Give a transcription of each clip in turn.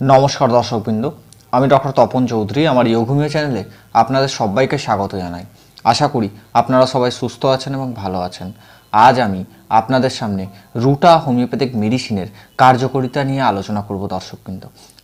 নমস্কার দর্শকবৃন্দ, আমি ডক্টর তপন চৌধুরী, আমার যোগভূমি চ্যানেলে আপনাদের সবাইকে স্বাগত জানাই। আশা করি আপনারা সবাই সুস্থ আছেন এবং ভালো আছেন। আজ আমি আপনাদের সামনে রুটা হোমিওপ্যাথিক মেডিসিনের কার্যকারিতা নিয়ে আলোচনা করব দর্শকবৃন্দ।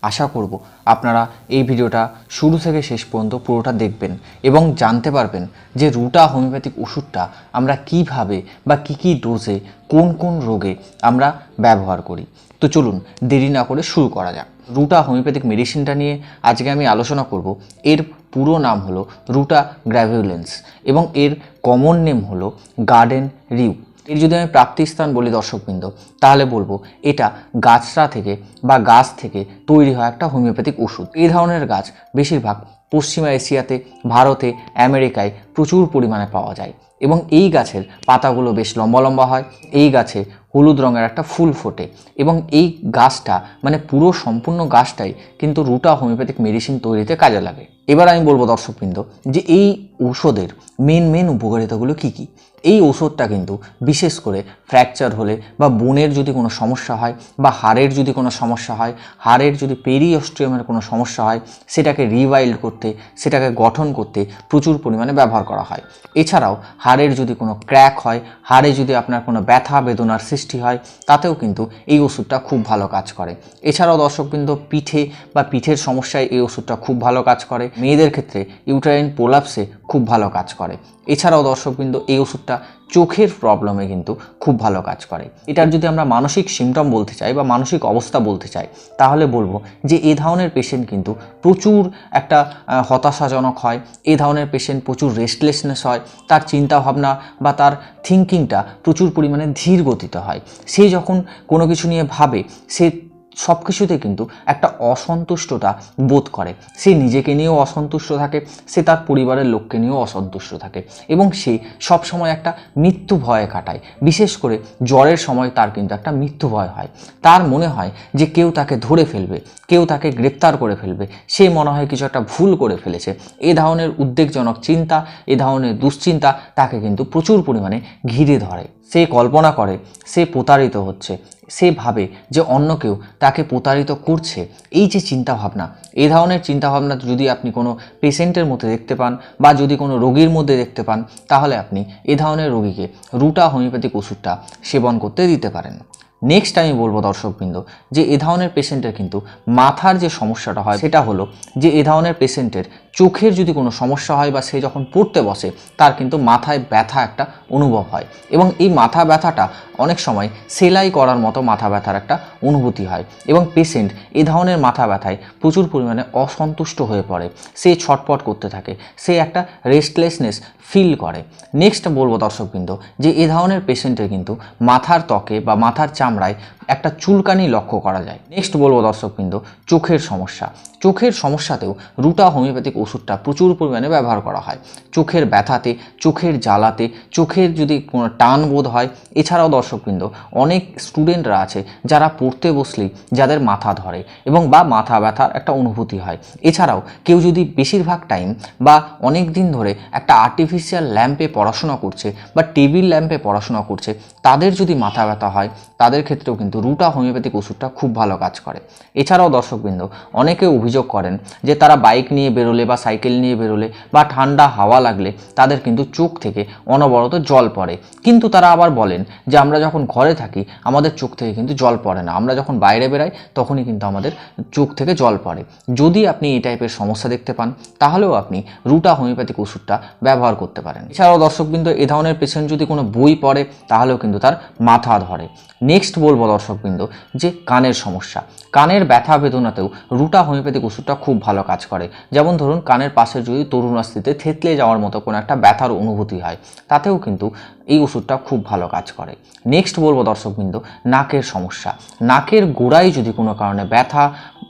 আশা করব আপনারা এই ভিডিওটা শুরু থেকে শেষ পর্যন্ত পুরোটা দেখবেন এবং জানতে পারবেন যে রুটা হোমিওপ্যাথিক ওষুধটা আমরা কীভাবে বা কী কী ডোজে কোন কোন রোগে আমরা ব্যবহার করি। তো চলুন দেরি না করে শুরু করা যাক। রুটা হোমিওপ্যাথিক মেডিসিনটা নিয়ে আজকে আমি আলোচনা করব। এর পুরো নাম হলো রুটা গ্র্যাভিউলেন্স এবং এর কমন নেম হলো গার্ডেন রিউ। এর যদি আমি প্রাপ্তিস্থান বলি দর্শকবৃন্দ, তাহলে বলব এটা গাছরা থেকে বা গাছ থেকে তৈরি হয় একটা হোমিওপ্যাথিক ওষুধ। এই ধরনের গাছ বেশিরভাগ পশ্চিমা এশিয়াতে, ভারতে, আমেরিকায় প্রচুর পরিমাণে পাওয়া যায়। এবং এই গাছের পাতাগুলো বেশ লম্বা লম্বা হয়। এই গাছে হলুদ রঙের একটা ফুল ফোটে এবং এই গাছটা মানে পুরো সম্পূর্ণ গাছটাই কিন্তু রুটা হোমিওপ্যাথিক মেডিসিন তৈরিতে কাজে লাগে। এবার আমি বলব দর্শকবৃন্দ যে এই ঔষধের মেন মেন উপকারিতাগুলো কী কী? এই ওষুধটা কিন্তু বিশেষ করে ফ্র্যাকচার হলে বা বোনের যদি কোনো সমস্যা হয় বা হাড়ের যদি কোনো সমস্যা হয়, হাড়ের যদি পেরিঅস্ট্রিয়ামের কোনো সমস্যা হয়, সেটাকে রিওয়াইল্ড করতে, সেটাকে গঠন করতে প্রচুর পরিমাণে ব্যবহার করা হয়। এছাড়াও হাড়ের যদি কোনো ক্র্যাক হয়, হাড়ে যদি আপনার কোনো ব্যথা, বেদনার সৃষ্টি হয়, তাতেও কিন্তু এই ওষুধটা খুব ভালো কাজ করে। এছাড়াও দর্শকবৃন্দ, পিঠে বা পিঠের সমস্যায় এই ওষুধটা খুব ভালো কাজ করে। মেয়েদের ক্ষেত্রে ইউটারাইন পোলাপসে খুব ভালো কাজ করে। এছাড়াও দর্শকবৃন্দ, এই ওষুধটা চোখের প্রবলেমে কিন্তু খুব ভালো কাজ করে। এটার যদি আমরা মানসিক সিমটম বলতে চাই বা মানসিক অবস্থা বলতে চাই, তাহলে বলব যে এ ধরনের পেশেন্ট কিন্তু প্রচুর একটা হতাশাজনক হয়, এ ধরনের পেশেন্ট প্রচুর রেস্টলেসনেস হয়, তার চিন্তাভাবনা বা তার থিঙ্কিংটা প্রচুর পরিমাণে ধীর গতিতে হয়। সে যখন কোনো কিছু নিয়ে ভাবে, সে সব কিছুতে কিন্তু একটা অসন্তুষ্টতা বোধ করে। সে নিজেকে নিয়েও অসন্তুষ্ট থাকে, সে তার পরিবারের লোককে নিয়েও অসন্তুষ্ট থাকে এবং সে সব সময় একটা মৃত্যু ভয়ে কাটায়। বিশেষ করে জ্বরের সময় তার কিন্তু একটা মৃত্যু ভয় হয়। তার মনে হয় যে কেউ তাকে ধরে ফেলবে, কেউ তাকে গ্রেপ্তার করে ফেলবে। সে মনে হয় কিছু একটা ভুল করে ফেলেছে। এ ধরনের উদ্বেগজনক চিন্তা, এ ধরনের দুশ্চিন্তা তাকে কিন্তু প্রচুর পরিমাণে ঘিরে ধরে। সে কল্পনা করে, সে প্রতারিত হচ্ছে, সে ভাবে যে অন্য কেউ তাকে প্রতারিত করছে। এই যে চিন্তাভাবনা এই ধরনের চিন্তাভাবনা যদি আপনি কোনো পেশেন্টের মধ্যে দেখতে পান বা যদি কোনো রোগীর মধ্যে দেখতে পান, তাহলে আপনি এ ধরনের রোগীকে রুটা হোমিওপ্যাথিক ওষুধটা সেবন করতে দিতে পারেন। নেক্সট আমি বলব দর্শকবৃন্দ, যে এ ধরনের পেশেন্টের কিন্তু মাথার যে সমস্যাটা হয়, সেটা হলো যে এ ধরনের পেশেন্টের চোখের যদি কোনো সমস্যা হয় বা সে যখন পড়তে বসে, তার কিন্তু মাথায় ব্যথা একটা অনুভব হয়। এবং এই মাথা ব্যথাটা অনেক সময় সেলাই করার মতো মাথা ব্যথার একটা অনুভূতি হয়। এবং পেশেন্ট এ ধরনের মাথা ব্যথায় প্রচুর পরিমাণে অসন্তুষ্ট হয়ে পড়ে। সে ছটপট করতে থাকে, সে একটা রেস্টলেসনেস ফিল করে। নেক্সট বলব দর্শকবৃন্দ, যে এ ধরনের পেশেন্টের কিন্তু মাথার ত্বকে বা মাথার চামড়ায় একটা চুলকানি লক্ষ্য করা যায়। নেক্সট বলব দর্শকবৃন্দ চোখের সমস্যা। চোখের সমস্যাতেও রুটা হোমিওপ্যাথিক ওষুধটা প্রচুর পরিমাণে ব্যবহার করা হয়। চোখের ব্যথাতে, চোখের জ্বালাতে, চোখের যদি কোনো টান বোধ হয়, এছাড়াও দর্শকবৃন্দ অনেক স্টুডেন্টরা আছে যারা পড়তে বসলেই যাদের মাথা ধরে এবং বা মাথা ব্যথার একটা অনুভূতি হয়। এছাড়াও কেউ যদি বেশিরভাগ টাইম বা অনেক দিন ধরে একটা আর্টিফিশিয়াল ল্যাম্পে পড়াশোনা করছে বা টেবিল ল্যাম্পে পড়াশোনা করছে, তাদের যদি মাথা ব্যথা হয়, তাদের ক্ষেত্রেও কিন্তু রুটা হোমিওপ্যাথিক ওষুধটা খুব ভালো কাজ করে। এছাড়াও দর্শকবৃন্দ, অনেকে অভিযোগ করেন যে তারা বাইক নিয়ে বেরোলে বা সাইকেল নিয়ে বেরোলে বা ঠান্ডা হাওয়া লাগলে তাদের কিন্তু চোখ থেকে অনবরত জল পড়ে। কিন্তু তারা আবার বলেন যে আমরা যখন ঘরে থাকি, আমাদের চোখ থেকে কিন্তু জল পড়ে না। আমরা যখন বাইরে বেরাই, তখনই কিন্তু আমাদের চোখ থেকে জল পড়ে। যদি আপনি এই টাইপের সমস্যা দেখতে পান, তাহলেও আপনি রুটা হোমিওপ্যাথিক ওষুধটা ব্যবহার করতে পারেন। এছাড়াও দর্শকবৃন্দ, এ ধরনের পেশেন্ট যদি কোনো বই পড়ে, তাহলেও কিন্তু তার মাথা ধরে। নেক্সট বলব দর্শকবৃন্দ, যে কানের সমস্যা। কানের ব্যথা বেদনাতেও রুটা হোমিওপ্যাথিক ওষুধটা খুব ভালো কাজ করে। যেমন ধরুন, কানের পাশে যদি তরুণাস্থিতে থেতলে যাওয়ার মতো কোনো একটা ব্যথার অনুভূতি হয়, তাতেও কিন্তু এই ওষুধটা খুব ভালো কাজ করে। নেক্সট বলব দর্শকবৃন্দ, নাকের সমস্যা। নাকের গোড়ায় যদি কোনো কারণে ব্যথা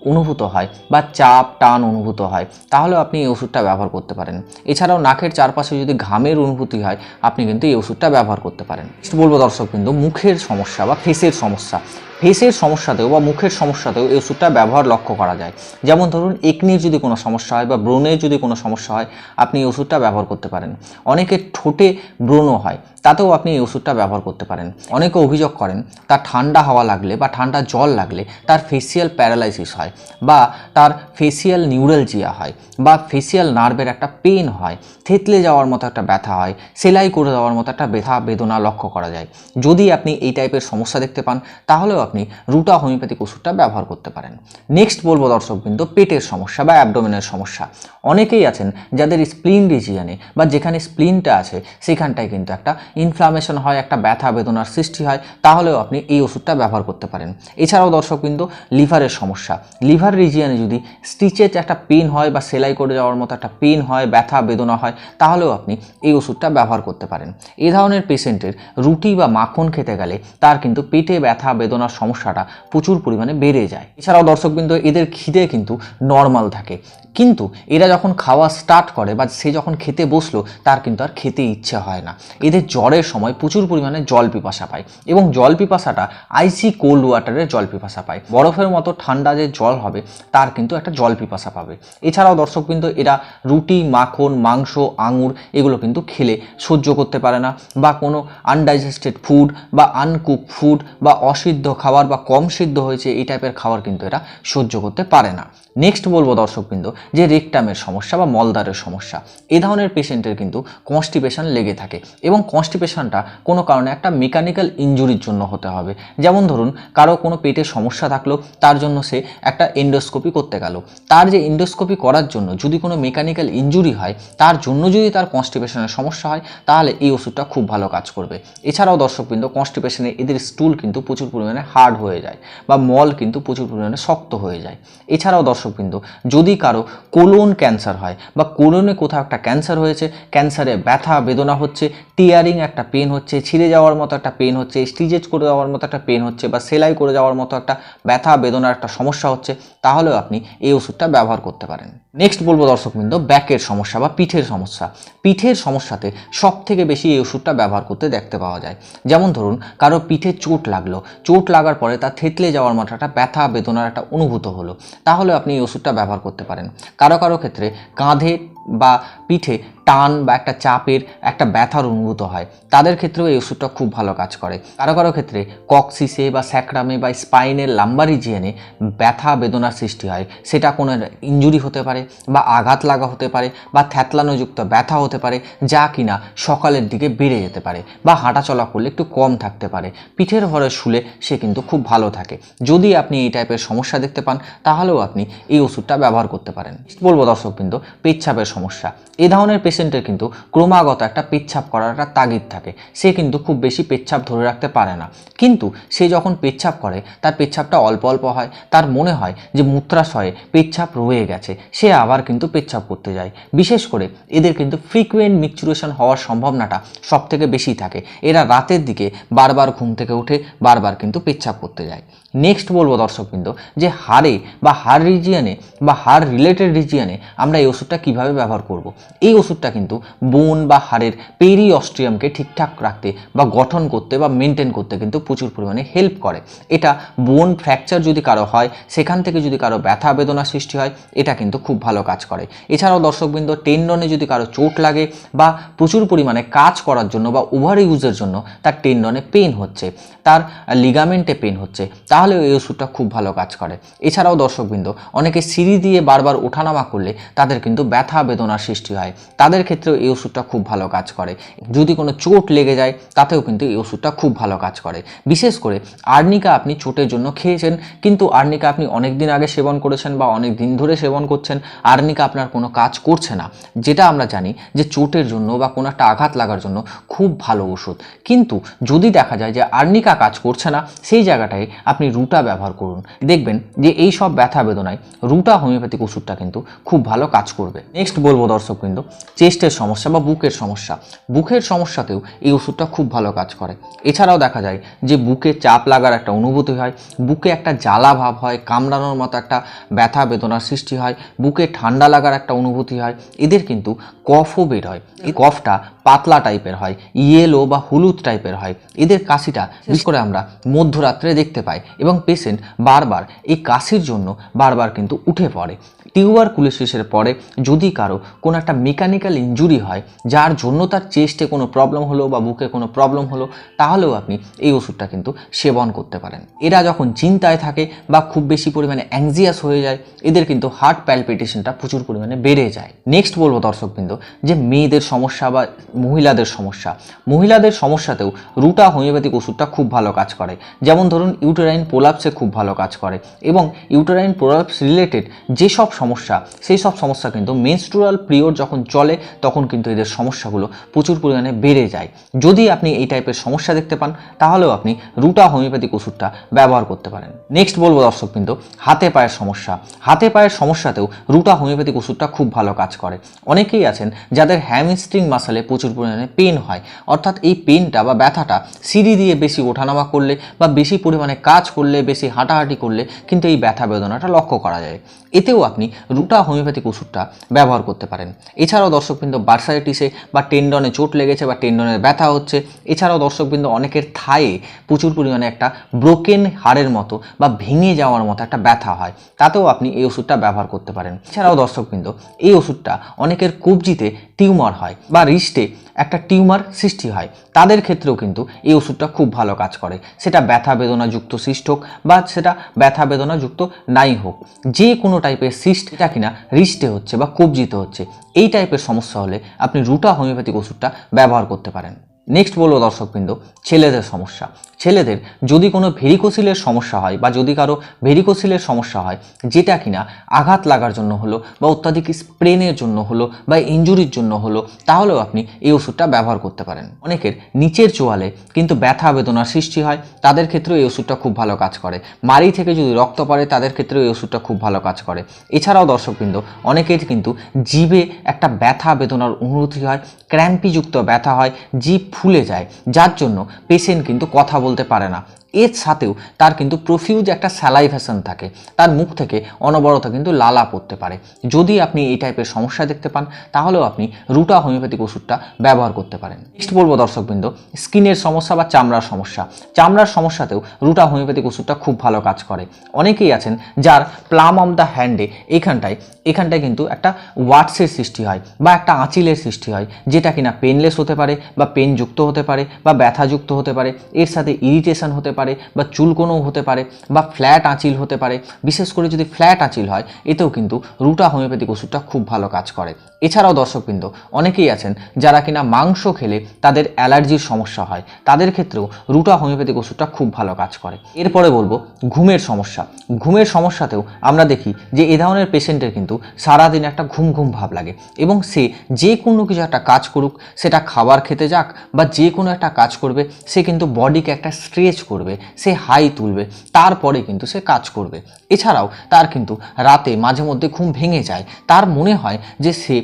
অনুভূত হয় বা চাপ, টান অনুভূত হয়, তাহলে আপনি এই ওষুধটা ব্যবহার করতে পারেন। এছাড়াও নাকের চারপাশে যদি ঘামের অনুভূতি হয়, আপনি কিন্তু এই ওষুধটা ব্যবহার করতে পারেন। বলব দর্শক কিন্তু মুখের সমস্যা বা ফেসের সমস্যা ফেসের সমস্যাতেও বা মুখের সমস্যাতেও এই ওষুধটা ব্যবহার লক্ষ্য করা যায়। যেমন ধরুন, একনির যদি কোনো সমস্যা হয় বা ব্রণের যদি কোনো সমস্যা হয়, আপনি এই ওষুধটা ব্যবহার করতে পারেন। অনেকের ঠোঁটে ব্রণও হয়, তাতেও আপনি এই ওষুধটা ব্যবহার করতে পারেন। অনেকে অভিযোগ করেন, তার ঠান্ডা হাওয়া লাগলে বা ঠান্ডা জল লাগলে তার ফেসিয়াল প্যারালাইসিস হয় বা তার ফেসিয়াল নিউরালজিয়া হয় বা ফেসিয়াল নার্ভের একটা পেন হয়। থেতলে যাওয়ার মতো একটা ব্যথা হয়, সেলাই করে দেওয়ার মতো একটা ব্যথা, বেদনা লক্ষ্য করা যায়। যদি আপনি এই টাইপের সমস্যা দেখতে পান, তাহলেও আপনি রুটা হোমিওপ্যাথিক ওষুধটা ব্যবহার করতে পারেন। নেক্সট বলব দর্শকবৃন্দ, পেটের সমস্যা বা অ্যাবডোমেনের সমস্যা। অনেকেই আছেন যাদের স্প্লিন রিজিয়ানে বা যেখানে স্প্লিনটা আছে, সেখানটায় কিন্তু একটা ইনফ্লামেশন হয়, একটা ব্যথা বেদনার সৃষ্টি হয়, তাহলেও আপনি এই ওষুধটা ব্যবহার করতে পারেন। এছাড়াও দর্শকবৃন্দ, লিভারের সমস্যা। লিভার রিজিয়ানে যদি স্টিচের একটা পেন হয় বা সেলাই করে যাওয়ার মতো একটা পেন হয়, ব্যথা, বেদনা হয়, তাহলেও আপনি এই ওষুধটা ব্যবহার করতে পারেন। এ ধরনের পেশেন্টের রুটি বা মাখন খেতে গেলে তার কিন্তু পেটে ব্যথা বেদনার সমস্যাটা প্রচুর পরিমাণে বেড়ে যায়। এছাড়াও দর্শকবৃন্দ এদের খিদে কিন্তু নর্মাল থাকে। কিন্তু এরা যখন খাওয়া স্টার্ট করে বা সে যখন খেতে বসল, তার কিন্তু আর খেতে ইচ্ছে হয় না। এদের জ্বরের সময় প্রচুর পরিমাণে জল পিপাসা পায় এবং জল পিপাসাটা আইসি কোল্ড ওয়াটারের জল পিপাসা পায়। বরফের মতো ঠান্ডা যে জল হবে, তার কিন্তু একটা জল পিপাসা পাবে। এছাড়াও দর্শক কিন্তু এরা রুটি, মাখন, মাংস, আঙুর এগুলো কিন্তু খেলে সহ্য করতে পারে না বা কোনো আনডাইজেস্টেড ফুড বা আনকুক ফুড বা অসিদ্ধ খাবার বা কম সিদ্ধ হয়েছে এই টাইপের খাবার কিন্তু এরা সহ্য করতে পারে না। নেক্সট বলব দর্শকবৃন্দ, যে রেকটামের সমস্যা বা মলদারের সমস্যা এই ধরনের পেশেন্টের কিন্তু কনস্টিপেশন লেগে থাকে এবং কনস্টিপেশনটা কোনো কারণে একটা মেকানিক্যাল ইঞ্জুরির জন্য হতে হবে। যেমন ধরুন, কারও কোনো পেটের সমস্যা থাকল, তার জন্য সে একটা এন্ডোস্কোপি করতে গেল। তার যে এন্ডোস্কোপি করার জন্য যদি কোনো মেকানিক্যাল ইঞ্জুরি হয়, তার জন্য যদি তার কনস্টিপেশনের সমস্যা হয়, তাহলে এই ওষুধটা খুব ভালো কাজ করবে। এছাড়াও দর্শকবৃন্দ কনস্টিপেশনে এদের স্টুল কিন্তু প্রচুর পরিমাণে হার্ড হয়ে যায় বা মল কিন্তু প্রচুর পরিমাণে শক্ত হয়ে যায়। এছাড়াও দর্শকবৃন্দ যদি কারও কোলন ক্যান্সার হয় বা কোলনে কোথাও একটা ক্যান্সার হয়েছে, ক্যান্সারে ব্যথা, বেদনা হচ্ছে, টিয়ারিং একটা পেন হচ্ছে, ছিঁড়ে যাওয়ার মতো একটা পেন হচ্ছে স্টিচেজ করে যাওয়ার মতো একটা পেন হচ্ছে বা সেলাই করে যাওয়ার মতো একটা ব্যথা, বেদনার একটা সমস্যা হচ্ছে, তাহলেও আপনি এই ওষুধটা ব্যবহার করতে পারেন। নেক্সট বলব দর্শকবৃন্দ, ব্যাকের সমস্যা বা পিঠের সমস্যা। পিঠের সমস্যাতে সব থেকে বেশি এই ওষুধটা ব্যবহার করতে দেখতে পাওয়া যায়। যেমন ধরুন, কারও পিঠে চোট লাগল, চোট লাগার পরে তার থেতলে যাওয়ার মতো একটা ব্যথা, বেদনার একটা অনুভূত হলো। তাহলে আপনি ওষুধটা ব্যবহার করতে পারেন। কারও কারও ক্ষেত্রে কাঁধে বা পিঠে টান বা একটা চাপের একটা ব্যথার অনুভূত হয়। তাদের ক্ষেত্রেও এই ওষুধটা খুব ভালো কাজ করে। কারও কারও ক্ষেত্রে কক্সিসে বা স্যাক্রামে বা স্পাইনের লাম্বারিজিয়ানে ব্যথা বেদনার সৃষ্টি হয়। সেটা কোনো ইঞ্জুরি হতে পারে বা আঘাত লাগা হতে পারে বা থ্যাতলানোযুক্ত ব্যথা হতে পারে যা কিনা সকালের দিকে বেড়ে যেতে পারে বা হাঁটাচলা করলে একটু কম থাকতে পারে। পিঠের ভরে শুলে সে কিন্তু খুব ভালো থাকে। যদি আপনি এই টাইপের সমস্যা দেখতে পান, তাহলেও আপনি এই ওষুধটা ব্যবহার করতে পারেন। বলব দর্শকবৃন্দ, পেচ্ছাপের সমস্যা। এই ধরনের পেশেন্টের কিন্তু ক্রমাগত একটা পেচ্ছাপ করার একটা তাগিদ থাকে। সে কিন্তু খুব বেশি পেচ্ছাপ ধরে রাখতে পারে না। কিন্তু সে যখন পেচ্ছাপ করে, তার পেচ্ছাপটা অল্প অল্প হয়। তার মনে হয় যে মূত্রাশয়ে পেচ্ছাপ রয়ে গেছে। সে আবার কিন্তু পেচ্ছাপ করতে যায়। বিশেষ করে এদের কিন্তু ফ্রিকুয়েন্ট মিকচুরেশন হওয়ার সম্ভাবনাটা সব থেকে বেশি থাকে। এরা রাতের দিকে বারবার ঘুম থেকে উঠে বারবার কিন্তু পেচ্ছাপ করতে যায়। নেক্সট বলব দর্শকবৃন্দ যে হারে বা হার রিজিয়ানে বা হার রিলেটেড রিজিয়ানে আমরা এই ওষুধটা কীভাবে ব্যবহার করব। এই ওষুধটা কিন্তু বোন বা হাড়ের পেরি অস্ট্রিয়ামকে ঠিকঠাক রাখতে বা গঠন করতে বা মেনটেন করতে কিন্তু প্রচুর পরিমাণে হেল্প করে এটা বোন ফ্র্যাকচার যদি কারও হয়, সেখান থেকে যদি কারও ব্যথা বেদনা সৃষ্টি হয়, এটা কিন্তু খুব ভালো কাজ করে এছাড়াও দর্শকবৃন্দ টেন্ডনে যদি কারও চোট লাগে বা প্রচুর পরিমাণে কাজ করার জন্য বা ওভার ইউজের জন্য তার টেন্ডনে পেন হচ্ছে, তার লিগামেন্টে পেন হচ্ছে তাহলে এই ওষুধটা খুব ভালো কাজ করে। এছাড়াও দর্শকবৃন্দ, অনেকে সিঁড়ি দিয়ে বারবার ওঠানামা করলে তাদের কিন্তু ব্যথা বেদনার সৃষ্টি হয়। তাদের ক্ষেত্রেও এই ওষুধটা খুব ভালো কাজ করে। যদি কোনো চোট লেগে যায়, তাতেও কিন্তু এই ওষুধটা খুব ভালো কাজ করে। বিশেষ করে আর্নিকা আপনি চোটের জন্য খেয়েছেন, কিন্তু আর্নিকা আপনি অনেক দিন আগে সেবন করেছেন বা অনেক দিন ধরে সেবন করছেন, আর্নিকা আপনার কোনো কাজ করছে না। যেটা আমরা জানি যে চোটের জন্য বা কোনো একটা আঘাত লাগার জন্য খুব ভালো ওষুধ। কিন্তু যদি দেখা যায় যে আর্নিকা কাজ করছে না, সেই জায়গাটায় আপনি রুটা ব্যবহার করুন। দেখবেন যে এই সব ব্যথা বেদনায় রুটা হোমিওপ্যাথিক ওষুধটা কিন্তু খুব ভালো কাজ করবে। নেক্সট বলব দর্শক কিন্তু চেস্টের সমস্যা বা বুকের সমস্যা। বুকের সমস্যাতেও এই ওষুধটা খুব ভালো কাজ করে। এছাড়াও দেখা যায় যে বুকে চাপ লাগার একটা অনুভূতি হয়, বুকে একটা জ্বালা ভাব হয়, কামড়ানোর মতো একটা ব্যথা বেদনার সৃষ্টি হয়, বুকে ঠান্ডা লাগার একটা অনুভূতি হয়। এদের কিন্তু কফও বের হয়। এই কফটা পাতলা টাইপের হয় ইয়েলো বা হলুদ টাইপের হয়। এদের কাশিটা, বিশেষ করে আমরা মধ্যরাত্রে দেখতে পাই এবং পেশেন্ট বারবার এই কাশির জন্য বারবার কিন্তু উঠে পড়ে। টিউবার কুলিসিসের পরে যদি কারও কোনো একটা মেকানিক্যাল ইঞ্জুরি হয়, যার জন্য তার চেস্টে কোনো প্রবলেম হলো বা বুকে কোনো প্রবলেম হলো, তাহলেও আপনি এই ওষুধটা কিন্তু সেবন করতে পারেন। এরা যখন চিন্তায় থাকে বা খুব বেশি পরিমাণে অ্যাংজিয়াস হয়ে যায়, এদের কিন্তু হার্ট প্যালপিটেশনটা প্রচুর পরিমাণে বেড়ে যায়। নেক্সট বলব দর্শকবৃন্দ যে মেয়েদের সমস্যা বা মহিলাদের সমস্যা। মহিলাদের সমস্যাতেও রুটা হোমিওপ্যাথিক ওষুধটা খুব ভালো কাজ করে। যেমন ধরুন ইউটেরাইন প্রোলাপসে খুব ভালো কাজ করে এবং ইউটেরাইন প্রোলাপস রিলেটেড যেসব সমস্যা, সেই সব সমস্যা কিন্তু মেনস্ট্রুয়াল পিরিয়ড যখন চলে, তখন কিন্তু এদের সমস্যাগুলো প্রচুর পরিমাণে বেড়ে যায়। যদি আপনি এই টাইপের সমস্যা দেখতে পান, তাহলেও আপনি রুটা হোমিওপ্যাথিক ওষুধটা ব্যবহার করতে পারেন। নেক্সট বলব দর্শক কিন্তু হাতে পায়ের সমস্যা। হাতে পায়ের সমস্যাতেও রুটা হোমিওপ্যাথিক ওষুধটা খুব ভালো কাজ করে। অনেকেই আছেন যাদের হ্যামস্ট্রিং মাসালে প্রচুর পরিমাণে পেন হয়। অর্থাৎ এই পেনটা বা ব্যথাটা সিঁড়ি দিয়ে বেশি ওঠানামা করলে বা বেশি পরিমাণে কাজ করলে, বেশি হাঁটাহাঁটি করলে কিন্তু এই ব্যথা বেদনাটা লক্ষ্য করা যায়। এতেও আপনি রুটা হোমিওপ্যাথিক ওষুধটা ব্যবহার করতে পারেন। এছাড়াও দর্শকবৃন্দ বার্সাইটিসে বা টেন্ডনে চোট লেগেছে বা টেন্ডনের ব্যথা হচ্ছে। এছাড়াও দর্শকবৃন্দ অনেকের থায়ে প্রচুর পরিমাণে একটা ব্রোকেন হাড়ের মতো বা ভেঙে যাওয়ার মতো একটা ব্যথা হয়। তাতেও আপনি এই ওষুধটা ব্যবহার করতে পারেন। এছাড়াও দর্শকবৃন্দ, এই ওষুধটা অনেকের কবজিতে টিউমার হয় বা রিস্টে একটা টিউমার সৃষ্টি হয়। তাদের ক্ষেত্রেও কিন্তু এই ওষুধটা খুব ভালো কাজ করে। সেটা ব্যথা বেদনাযুক্ত সিস্ট হোক বা সেটা ব্যথা বেদনাযুক্ত নাই হোক। যে কোনো টাইপের সিস্ট এটা কিনা রিস্টে হচ্ছে বা কবজিতে হচ্ছে, এই টাইপের সমস্যা হলে আপনি রুটা হোমিওপ্যাথিক ওষুধটা ব্যবহার করতে পারেন। নেক্সট বলব দর্শকবৃন্দ, ছেলেদের সমস্যা। ছেলেদের যদি কোনো ভেরিকোসিলের সমস্যা হয় বা যদি কারও ভেরিকোসিলের সমস্যা হয়, যেটা কিনা আঘাত লাগার জন্য হলো বা অত্যাধিক স্প্রেনের জন্য হলো বা ইঞ্জুরির জন্য হলো, তাহলেও আপনি এই ওষুধটা ব্যবহার করতে পারেন। অনেকের নিচের চোয়ালে কিন্তু ব্যথা বেদনার সৃষ্টি হয়, তাদের ক্ষেত্রেও এই ওষুধটা খুব ভালো কাজ করে। মারি থেকে যদি রক্ত পড়ে, তাদের ক্ষেত্রেও এই ওষুধটা খুব ভালো কাজ করে। এছাড়াও দর্শকবৃন্দ, অনেকের কিন্তু জিভে একটা ব্যথা বেদনার অনুভূতি হয়, ক্র্যাম্পিযুক্ত ব্যথা হয়, জিভ ফুলে যায়, যার জন্য পেশেন্ট কিন্তু কথা বলতে পারে না। এর সাথেও তার কিন্তু প্রফিউজ একটা স্যালাইভেশন থাকে। তার মুখ থেকে অনবরত কিন্তু লালা পড়তে পারে। যদি আপনি এই টাইপের সমস্যা দেখতে পান, তাহলেও আপনি রুটা হোমিওপ্যাথিক ওষুধটা ব্যবহার করতে পারেন। নেক্সট বলব দর্শকবৃন্দ স্কিনের সমস্যা বা চামড়ার সমস্যা। চামড়ার সমস্যাতেও রুটা হোমিওপ্যাথিক ওষুধটা খুব ভালো কাজ করে। অনেকেই আছেন যার প্লাম অফ দ্য হ্যান্ডে এখানটায় এখানটায় কিন্তু একটা ওয়াটসের সৃষ্টি হয় বা একটা আঁচিলের সৃষ্টি হয়, যেটা কিনা পেনলেস হতে পারে বা পেনযুক্ত হতে পারে বা ব্যথাযুক্ত হতে পারে। এর সাথে ইরিটেশন হতে পারে বা চুলকোনও হতে পারে বা ফ্ল্যাট আঁচিল হতে পারে, বিশেষ করে যদি ফ্ল্যাট আঁচিল হয়, এতেও কিন্তু রুটা হোমিওপ্যাথিক ওষুধটা খুব ভালো কাজ করে। এছাড়াও দর্শকবৃন্দ, অনেকেই আছেন যারা কিনা মাংস খেলে তাদের অ্যালার্জির সমস্যা হয়, তাদের ক্ষেত্রেও রুটা হোমিওপ্যাথিক ওষুধটা খুব ভালো কাজ করে। এরপরে বলব ঘুমের সমস্যা। ঘুমের সমস্যাতেও আমরা দেখি যে এ ধরনের পেশেন্টের কিন্তু সারাদিন একটা ঘুম ঘুম ভাব লাগে এবং সে যে কোনো কিছু একটা কাজ করুক, সেটা খাবার খেতে যাক বা যে কোনো একটা কাজ করবে, সে কিন্তু বডিকে একটা স্ট্রেচ করবে। সে হাই তুলবে, তারপরে কিন্তু সে কাজ করবে। এছাড়াও তার কিন্তু রাতে মাঝে মধ্যে ঘুম ভেঙে যায়। তার মনে হয় যে সে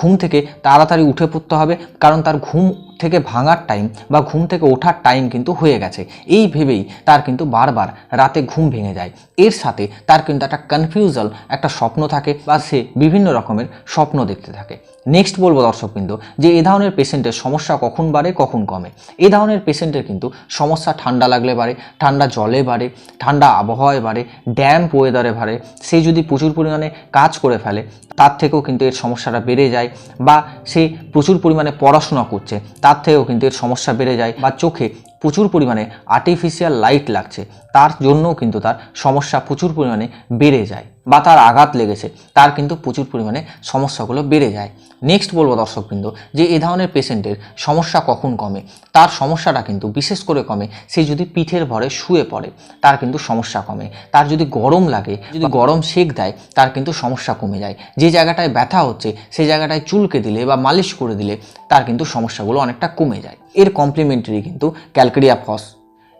ঘুম থেকে তাড়াতাড়ি উঠে পড়তে হবে, কারণ তার ঘুম থেকে ভাঙার টাইম বা ঘুম থেকে ওঠার টাইম কিন্তু হয়ে গেছে। এই ভেবেই তার কিন্তু বারবার রাতে ঘুম ভেঙে যায়। এর সাথে তার কিন্তু একটা কনফিউজাল একটা স্বপ্ন থাকে বা সে বিভিন্ন রকমের স্বপ্ন দেখতে থাকে। নেক্সট বলব দর্শকবৃন্দ যে এ ধরনের পেশেন্টের সমস্যা কখন বাড়ে, কখন কমে? এ ধরনের পেশেন্টের কিন্তু সমস্যা ঠান্ডা লাগলে বাড়ে, ঠান্ডা জলে বাড়ে, ঠান্ডা আবহাওয়ায় বাড়ে ড্যাম্প ওয়েদারে বাড়ে। সে যদি প্রচুর পরিমাণে কাজ করে ফেলে, তার থেকেও কিন্তু এর সমস্যাটা বেড়ে যায় বা সে প্রচুর পরিমাণে পড়াশোনা করছে, তার থেকেও কিন্তু এর সমস্যা বেড়ে যায় বা চোখে প্রচুর পরিমাণে আর্টিফিশিয়াল লাইট লাগছে। তার জন্যও কিন্তু তার সমস্যা প্রচুর পরিমাণে বেড়ে যায়। বা তার আঘাত লেগেছে, তার কিন্তু প্রচুর পরিমাণে সমস্যাগুলো বেড়ে যায়। নেক্সট বলব দর্শকবৃন্দ, যে এ ধরনের পেশেন্টের সমস্যা কখন কমে? তার সমস্যাটা কিন্তু বিশেষ করে কমে সে যদি পিঠের ভরে শুয়ে পড়ে, তার কিন্তু সমস্যা কমে। তার যদি গরম লাগে, যদি গরম সেক দেয়, তার কিন্তু সমস্যা কমে যায়। যে জায়গাটায় ব্যথা হচ্ছে সেই জায়গাটায় চুলকে দিলে বা মালিশ করে দিলে, তার কিন্তু সমস্যাগুলো অনেকটা কমে যায়। এর কমপ্লিমেন্টারি কিন্তু ক্যালকেরিয়া ফস,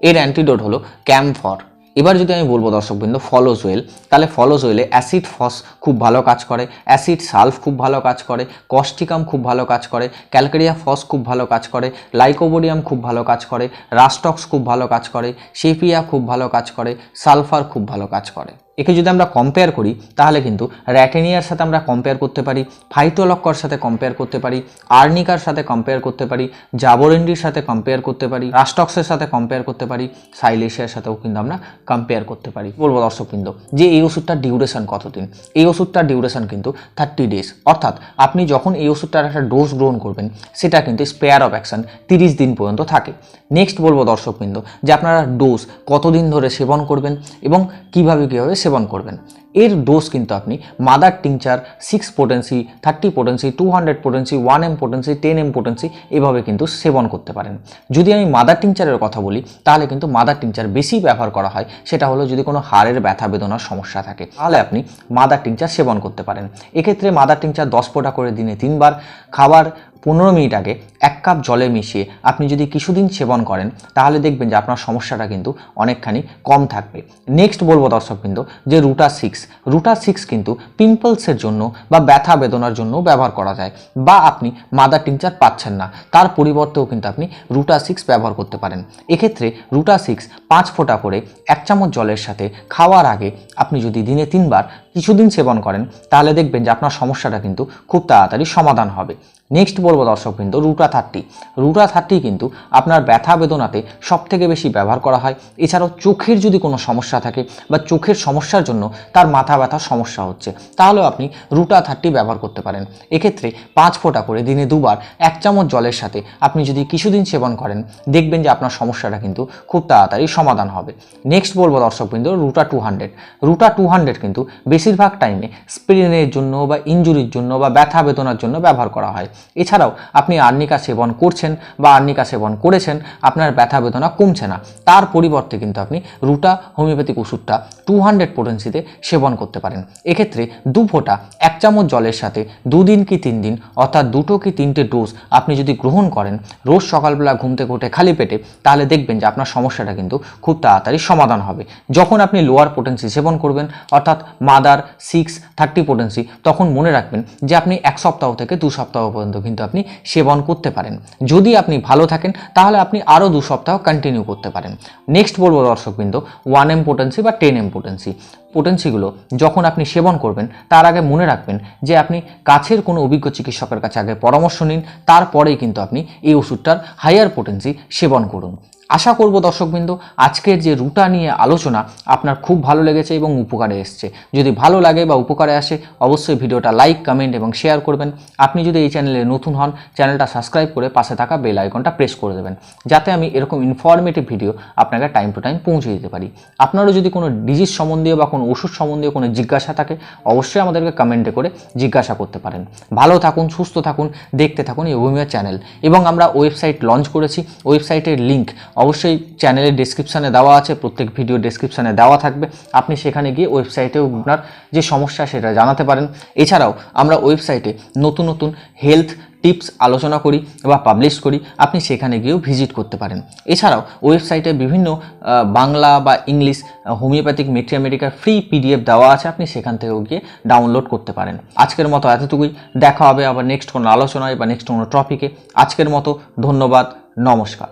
এর অ্যান্টিডোট হলো ক্যামফর। এবার যদি আমি বলব দর্শকবৃন্দ ফলোজোয়েল তাহলে ফলোজ ওয়েলে অ্যাসিড ফস খুব ভালো কাজ করে অ্যাসিড সালফ খুব ভালো কাজ করে কস্টিকাম খুব ভালো কাজ করে ক্যালকেরিয়া ফস খুব ভালো কাজ করে লাইকোবোডিয়াম খুব ভালো কাজ করে রাস্টক্স খুব ভালো কাজ করে সেপিয়া খুব ভালো কাজ করে সালফার খুব ভালো কাজ করে। একে যদি আমরা কম্পেয়ার করি, তাহলে কিন্তু র্যাটেনিয়ার সাথে আমরা কম্পেয়ার করতে পারি, ফাইটোলক্কর সাথে কম্পেয়ার করতে পারি, আর্নিকার সাথে কম্পেয়ার করতে পারি, জাবোরেন্ডির সাথে কম্পেয়ার করতে পারি রাস্টক্সের সাথে কম্পেয়ার করতে পারি, সাইলেশিয়ার সাথেও কিন্তু আমরা কম্পেয়ার করতে পারি। বলব দর্শকবৃন্দ, যে এই ওষুধটার ডিউরেশন কতদিন? এই ওষুধটার ডিউরেশন কিন্তু থার্টি ডেজ অর্থাৎ আপনি যখন এই ওষুধটার একটা ডোজ গ্রহণ করবেন, সেটা কিন্তু স্পেয়ার অফ অ্যাকশন তিরিশ দিন পর্যন্ত থাকে। নেক্সট বলব দর্শকবৃন্দ, যে আপনারা ডোজ কতদিন ধরে সেবন করবেন এবং কীভাবে কীভাবে সেবন করবেন। এর ডোজ কিন্তু আপনি mother tincture six potency thirty potency two hundred potency one M potency ten M potency এভাবে কিন্তু সেবন করতে পারেন। যদি আমি মাদার টিংচারের কথা বলি, তাহলে কিন্তু মাদার টিংচার বেশি ব্যবহার করা হয়। সেটা হলো যদি কোনো হাড়ের ব্যথা বেদনার সমস্যা থাকে, তাহলে আপনি মাদার টিংচার সেবন করতে পারেন। এক্ষেত্রে মাদার টিংচার দশ ফোঁটা করে দিনে তিনবার, খাবার পনেরো মিনিট আগে এক কাপ জলে মিশিয়ে আপনি যদি কিছুদিন সেবন করেন, তাহলে দেখবেন যে আপনার সমস্যাটা কিন্তু অনেকখানি কম থাকবে। নেক্সট বলব দর্শকবৃন্দ যে রুটা সিক্স। রুটা সিক্স কিন্তু পিম্পলসের জন্য বা ব্যথা বেদনার জন্য ব্যবহার করা যায়, বা আপনি মাদার টিংচার পাচ্ছেন না, তার পরিবর্তেও কিন্তু আপনি রুটা সিক্স ব্যবহার করতে পারেন। এক্ষেত্রে রুটা সিক্স পাঁচ ফোঁটা করে এক চামচ জলের সাথে খাওয়ার আগে আপনি যদি দিনে তিনবার কিছুদিন সেবন করেন, তাহলে দেখবেন যে আপনার সমস্যাটা কিন্তু খুব তাড়াতাড়ি সমাধান হবে। নেক্সট বলব দর্শকবৃন্দ রুটা থার্টি রুটা থার্টি কিন্তু আপনার ব্যথা বেদনাতে সব থেকে বেশি ব্যবহার করা হয়। এছাড়াও চোখের যদি কোনো সমস্যা থাকে বা চোখের সমস্যার জন্য তার মাথা ব্যথার সমস্যা হচ্ছে, তাহলেও আপনি রুটা থার্টি ব্যবহার করতে পারেন। এক্ষেত্রে পাঁচ ফোঁটা করে দিনে দুবার এক চামচ জলের সাথে আপনি যদি কিছুদিন সেবন করেন, দেখবেন যে আপনার সমস্যাটা কিন্তু খুব তাড়াতাড়ি সমাধান হবে। নেক্সট বলব দর্শকবৃন্দ ruta two hundred ruta two hundred কিন্তু বেশিরভাগ টাইমে স্প্রিনের জন্য বা ইঞ্জুরির জন্য বা ব্যথা বেদনার জন্য ব্যবহার করা হয়। এছাড়াও আপনি আর্নিকা সেবন করছেন বা আর্নিকা সেবন করেছেন, আপনার ব্যথা বেদনা কমছে না। তার পরিবর্তে কিন্তু আপনি রুটা হোমিওপ্যাথিক ওষুধটা টু হান্ড্রেড পোটেন্সিতে সেবন করতে পারেন। এক্ষেত্রে দু ফোঁটা, এক চামচ জলের সাথে দুদিন কি তিন দিন, অর্থাৎ দুটো কি তিনটে ডোজ আপনি যদি গ্রহণ করেন, রোজ সকালবেলা ঘুম থেকে খালি পেটে, তাহলে দেখবেন যে আপনার সমস্যাটা কিন্তু খুব তাড়াতাড়ি সমাধান হবে। যখন আপনি লোয়ার পোটেন্সি সেবন করবেন, অর্থাৎ মাদার সিক্স থার্টি পোটেন্সি তখন মনে রাখবেন যে আপনি এক সপ্তাহ থেকে দু সপ্তাহ পর্যন্ত কিন্তু আপনি সেবন করতে পারেন। যদি আপনি ভালো থাকেন, তাহলে আপনি আরও দু সপ্তাহ কন্টিনিউ করতে পারেন। নেক্সট বলব দর্শকবৃন্দ ওয়ান এম পোটেন্সি বা টেন এম পোটেন্সি পোটেন্সিগুলো যখন আপনি সেবন করবেন, তার আগে মনে রাখবেন যে আপনি কাছের কোনো অভিজ্ঞ চিকিৎসকের কাছে আগে পরামর্শ নিন, তারপরেই কিন্তু আপনি এই ওষুধটার হায়ার পোটেন্সি সেবন করুন। আশা করব দর্শকবৃন্দ, আজকের যে রুটা নিয়ে আলোচনা আপনার খুব ভালো লেগেছে এবং উপকারে এসছে। যদি ভালো লাগে বা উপকারে আসে, অবশ্যই ভিডিওটা লাইক কমেন্ট এবং শেয়ার করবেন। আপনি যদি এই চ্যানেলে নতুন হন, চ্যানেলটা সাবস্ক্রাইব করে পাশে থাকা বেল আইকনটা প্রেস করে দেবেন, যাতে আমি এরকম ইনফরমেটিভ ভিডিও আপনাকে টাইম টু টাইম পৌঁছে দিতে পারি। আপনারও যদি কোনো ডিজিজ সম্বন্ধীয় বা কোনো ওষুধ সম্বন্ধীয় কোনো জিজ্ঞাসা থাকে, অবশ্যই আমাদেরকে কমেন্টে করে জিজ্ঞাসা করতে পারেন। ভালো থাকুন, সুস্থ থাকুন, দেখতে থাকুন এই অভিমিয়া চ্যানেল এবং আমরা ওয়েবসাইট লঞ্চ করেছি ওয়েবসাইটের লিঙ্ক অবশ্যই চ্যানেলের ডেসক্রিপশানে দেওয়া আছে, প্রত্যেক ভিডিও ডেসক্রিপশানে দেওয়া থাকবে। আপনি সেখানে গিয়ে ওয়েবসাইটেও আপনার যে সমস্যা সেটা জানাতে পারেন। এছাড়াও আমরা ওয়েবসাইটে নতুন নতুন হেলথ টিপস আলোচনা করি বা পাবলিশ করি, আপনি সেখানে গিয়েও ভিজিট করতে পারেন। এছাড়াও ওয়েবসাইটে বিভিন্ন বাংলা বা ইংলিশ হোমিওপ্যাথিক মেট্রিয়ামেডিকার ফ্রি পিডিএফ দেওয়া আছে, আপনি সেখান থেকেও গিয়ে ডাউনলোড করতে পারেন। আজকের মতো এতটুকুই, দেখা হবে আবার নেক্সট কোনো আলোচনায় বা নেক্সট কোনো টপিকে আজকের মতো ধন্যবাদ, নমস্কার।